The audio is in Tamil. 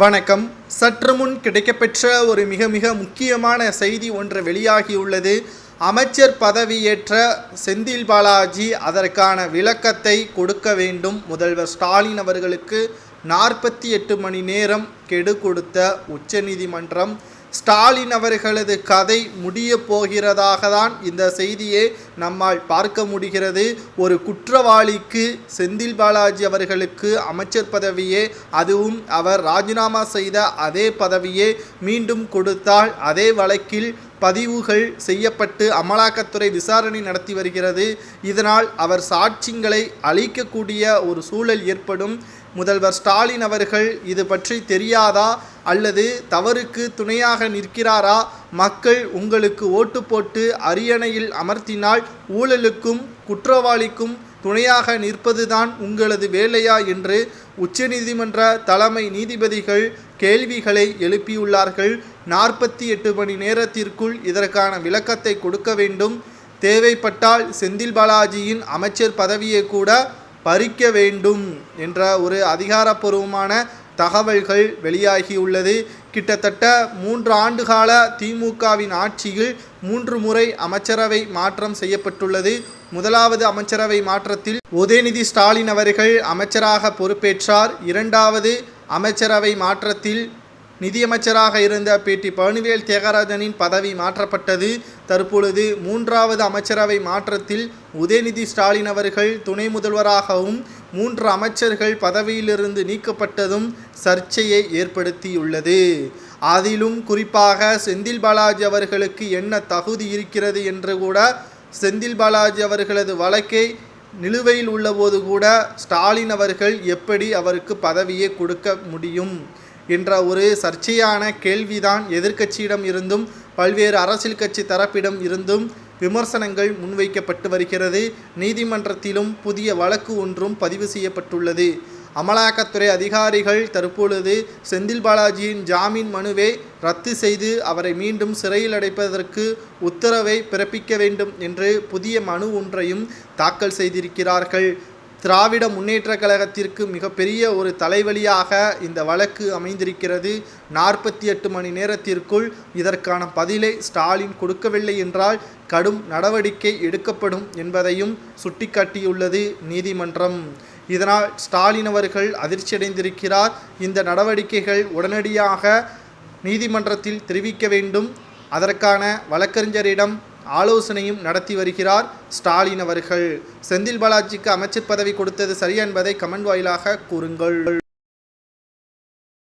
வணக்கம். சற்று முன் கிடைக்கப்பெற்ற ஒரு மிக மிக முக்கியமான செய்தி ஒன்று வெளியாகியுள்ளது. அமைச்சர் பதவியேற்ற செந்தில் பாலாஜி அதற்கான விளக்கத்தை கொடுக்க வேண்டும். முதல்வர் ஸ்டாலின் அவர்களுக்கு நாற்பத்தி எட்டு மணி நேரம் கெடு கொடுத்த உச்சநீதிமன்றம் ஸ்டாலின் அவர்களது கதை முடிய போகிறதாக தான் இந்த செய்தியை நம்மால் பார்க்க முடிகிறது. ஒரு குற்றவாளிக்கு செந்தில் பாலாஜி அவர்களுக்கு அமைச்சர் பதவியே அதுவும் அவர் ராஜினாமா செய்த அதே பதவியே மீண்டும் கொடுத்தால் அதே வழக்கில் பதிவுகள் செய்யப்பட்டு அமலாக்கத்துறை விசாரணை நடத்தி வருகிறது. இதனால் அவர் சாட்சியங்களை அழிக்கக்கூடிய ஒரு சூழல் ஏற்படும். முதல்வர் ஸ்டாலின் அவர்கள் இது பற்றி தெரியாதா? அல்லது தவறுக்கு துணையாக நிற்கிறாரா? மக்கள் உங்களுக்கு ஓட்டு போட்டு அரியணையில் அமர்த்தினால் ஊழலுக்கும் குற்றவாளிக்கும் துணையாக நிற்பதுதான் உங்களது வேலையா? என்று உச்சநீதிமன்ற தலைமை நீதிபதிகள் கேள்விகளை எழுப்பியுள்ளார்கள். நாற்பத்தி எட்டு மணி நேரத்திற்குள் இதற்கான விளக்கத்தை கொடுக்க வேண்டும். தேவைப்பட்டால் செந்தில் பாலாஜியின் அமைச்சர் பதவியை கூட பறிக்க வேண்டும் என்ற ஒரு அதிகாரப்பூர்வமான தகவல்கள் வெளியாகியுள்ளது. கிட்டத்தட்ட மூன்று ஆண்டுகால திமுகவின் ஆட்சியில் மூன்று முறை அமைச்சரவை மாற்றம் செய்யப்பட்டுள்ளது. முதலாவது அமைச்சரவை மாற்றத்தில் உதயநிதி ஸ்டாலின் அவர்கள் அமைச்சராக பொறுப்பேற்றார். இரண்டாவது அமைச்சரவை மாற்றத்தில் நிதியமைச்சராக இருந்த பேட்டி பழனிவேல் தியாகராஜனின் பதவி மாற்றப்பட்டது. தற்பொழுது மூன்றாவது அமைச்சரவை மாற்றத்தில் உதயநிதி ஸ்டாலின் அவர்கள் துணை முதல்வராகவும் மூன்று அமைச்சர்கள் பதவியிலிருந்து நீக்கப்பட்டதும் சர்ச்சையை ஏற்படுத்தியுள்ளது. அதிலும் குறிப்பாக செந்தில் பாலாஜி அவர்களுக்கு என்ன தகுதி இருக்கிறது என்று கூட செந்தில் பாலாஜி அவர்களது வழக்கை நிலுவையில் உள்ளபோது கூட ஸ்டாலின் அவர்கள் எப்படி அவருக்கு பதவியை கொடுக்க முடியும்? என்ற ஒரு சர்ச்சையான கேள்விதான் எதிர்க்கட்சியிடம் இருந்தும் பல்வேறு அரசியல் கட்சி தரப்பிடம் இருந்தும் விமர்சனங்கள் முன்வைக்கப்பட்டு வருகிறது. நீதிமன்றத்திலும் புதிய வழக்கு ஒன்றும் பதிவு செய்யப்பட்டுள்ளது. அமலாக்கத்துறை அதிகாரிகள் தற்பொழுது செந்தில் பாலாஜியின் ஜாமீன் மனுவை ரத்து செய்து அவரை மீண்டும் சிறையில் அடைப்பதற்கு உத்தரவை பிறப்பிக்க வேண்டும் என்று புதிய மனு ஒன்றையும் தாக்கல் செய்திருக்கிறார்கள். திராவிட முன்னேற்ற கழகத்திற்கு மிகப்பெரிய ஒரு தலைவலியாக இந்த வழக்கு அமைந்திருக்கிறது. நாற்பத்தி எட்டு மணி நேரத்திற்குள் இதற்கான பதிலை ஸ்டாலின் கொடுக்கவில்லை என்றால் கடும் நடவடிக்கை எடுக்கப்படும் என்பதையும் சுட்டிக்காட்டியுள்ளது நீதிமன்றம். இதனால் ஸ்டாலின் அவர்கள் அதிர்ச்சியடைந்திருக்கிறார். இந்த நடவடிக்கைகள் உடனடியாக நீதிமன்றத்தில் தெரிவிக்க வேண்டும். அதற்கான வழக்கறிஞரிடம் ஆலோசனையும் நடத்தி வருகிறார் ஸ்டாலின் அவர்கள். செந்தில் பாலாஜிக்கு அமைச்சர் பதவி கொடுத்தது சரி என்பதை கமெண்ட் வாயிலாக கூறுங்கள்.